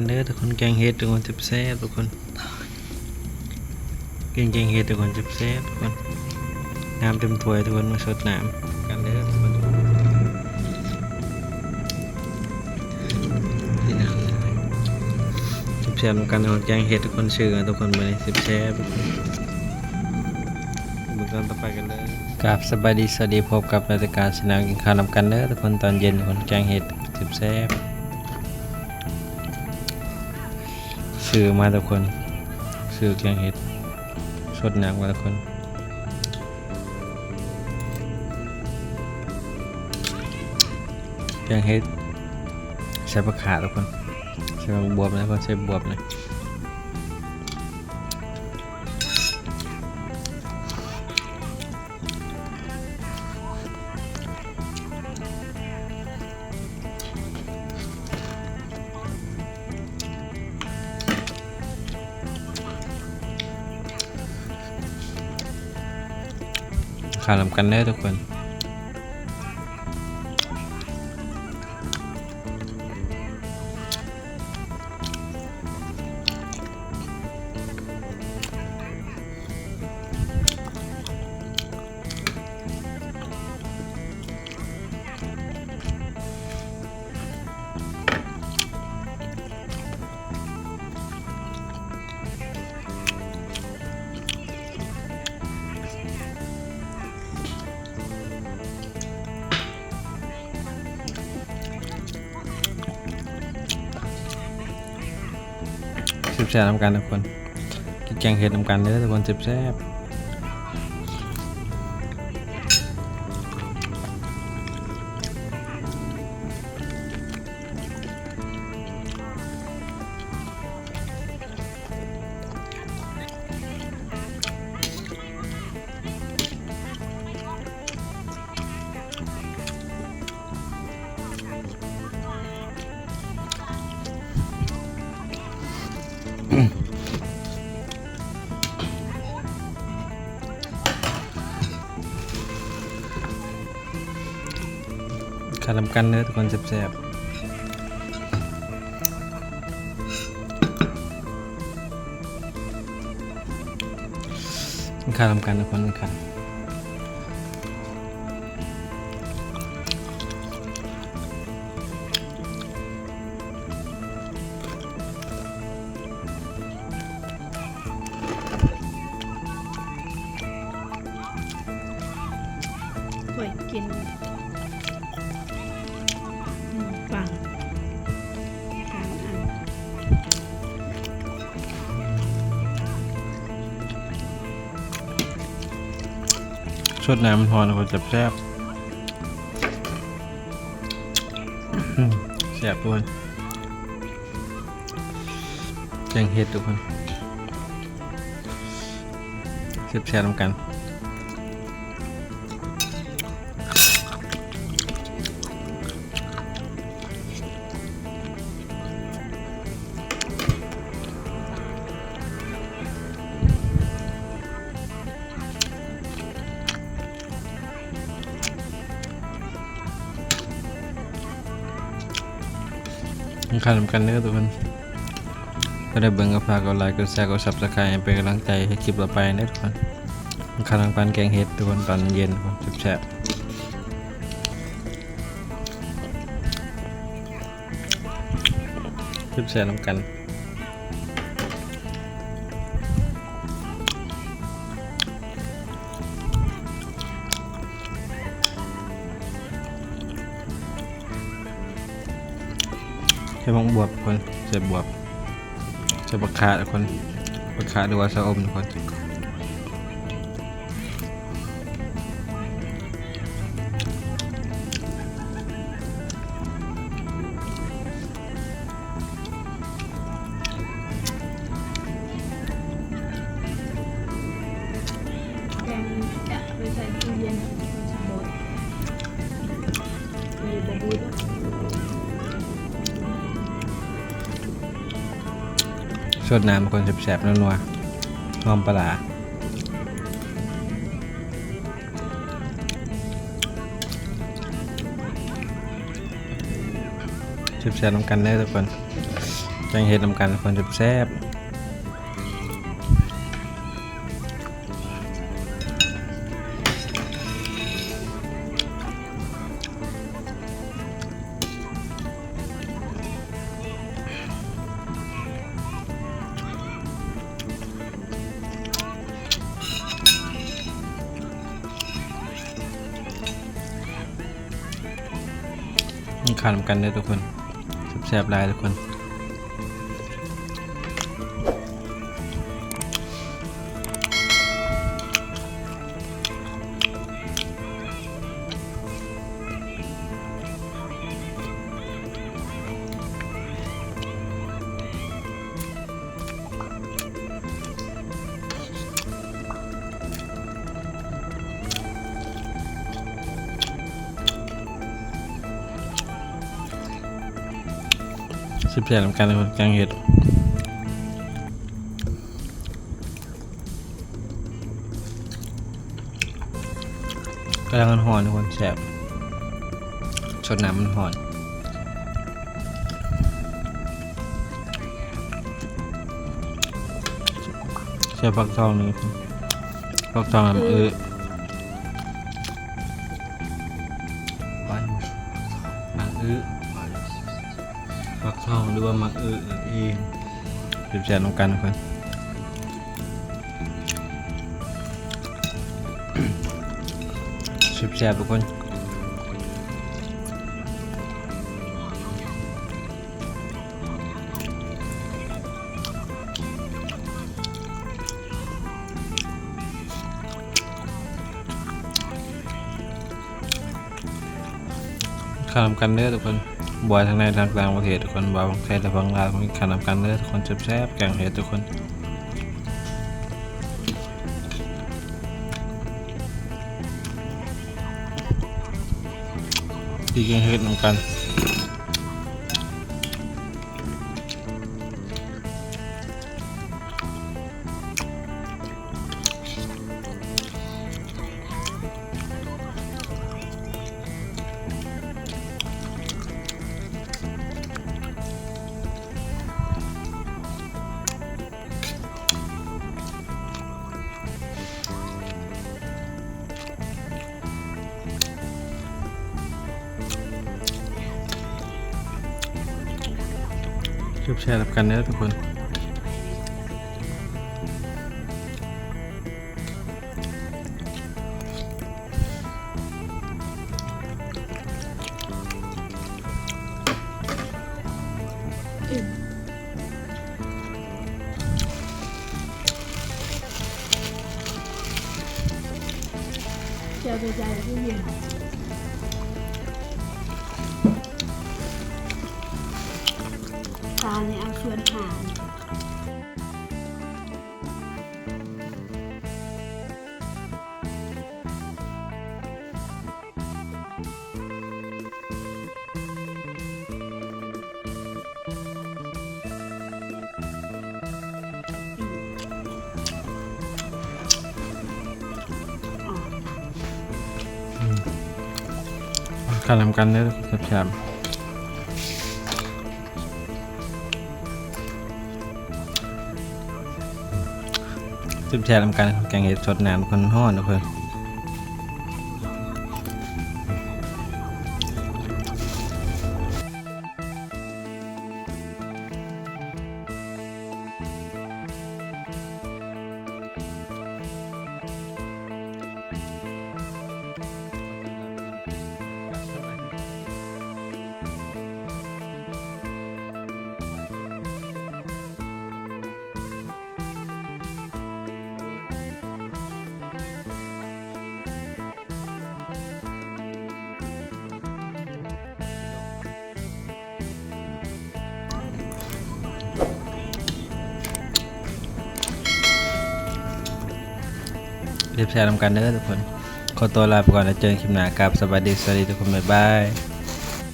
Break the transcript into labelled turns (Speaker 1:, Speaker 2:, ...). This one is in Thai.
Speaker 1: กันเด้อทุกคนแกงเห็ดทุกคนจับแซ่บทุกคนแกงแกงเห็ดทุกคนจับแซ่บทุกคนน้ำเต็มถ้วยทุกคนมาสดน้ำกันเด้อทุกคนนี่น้ำเลยแซ่บกันทุกคนแกงเห็ดทุกคนชื่อทุกคนมาเลยแซ่บทุกคนมือกันต่อไปกันเลยกราบสบายดีสวัสดีพบกับรายการสนามกินข้าวนำกันเด้อทุกคนตอนเย็นทุกคนแกงเห็ดจับแซ่บ ซื้อมาทุกคนซื้อแกงเห็ดสดหนักมาทุกคนแกงเห็ดใช้ผักขาทุกคนใช้บวบนะเพราะใช้บวบนะ ขาวนำกันเด้ทุกคน แซ่บนำกันทุกคนกินแกงเห็ดนำกันเลยทุกคนสิบแซ่บๆาวนำกันเด้อทุกคนแซ่บๆข้าวนำกันทุกคนค่ะ ดน้ำมันหอนทุกคนสิบแซ่บแซ่บทุกคนแกงเห็ดทุกคนแซ่บๆนำกัน ข้าวนำกันเนื้อทุกคนก็ได้เบิ่งก็ฝากกดไลค์กดแชร์กดซับสไครต์เป็นกำลังใจให้คลิปต่อไปนะทุกคนข้าวนำกันแกงเห็ดทุกคนตอนเย็นทุกคนแซ่บแซ่บๆนำกัน ใช้บังบวบคนใช้บวบใช้บักขาดคนบักขาหรือว่าสะอมคน
Speaker 2: ชด
Speaker 1: น้ำคนแสบๆนัวๆหอมปลาร้าแสบๆน้ำกันได้ทุกคนแกงเห็ดน้ำกันคนแซ่บๆ ขานำกันเด้อทุกคนแซ่บๆหลายทุกคน สิบแสนกันเลยคนแกงเห็ดกำลังมันหอนทุกคนแสบชดน้ำมันหอนใช่ฟักทองนึ่ฟักทองน้ำเออวันมังเออ ฟักทองหรือว่ามักเออเองสิบแสนตรงกันทุกคนสิบแสนทุกคนข้ามกันเด้อทุกคน บอยทางในทางต่างประเทศทุกคนบอยบางแคแต่บางลาวมีข้ามกันเด้อทุกคนแซ่บๆแกงเห็ดทุกคนดีแกงเห็ดนำกัน แชร์รับกันนะทุกคน
Speaker 2: อิ่มเจอไปใจที่เย็น
Speaker 1: ข้ามนำกันนะทุกคนแบสิบแชร์นำกันแกงเห็ดสดน้ำคนห้อนะเพื่อน รีบแชร์นำกันเด้อทุกคน ขอตัวลาไปก่อนแล้วเจอกันคลิปหน้ากับสวัสดีสวัสดีทุกคนบ๊ายบาย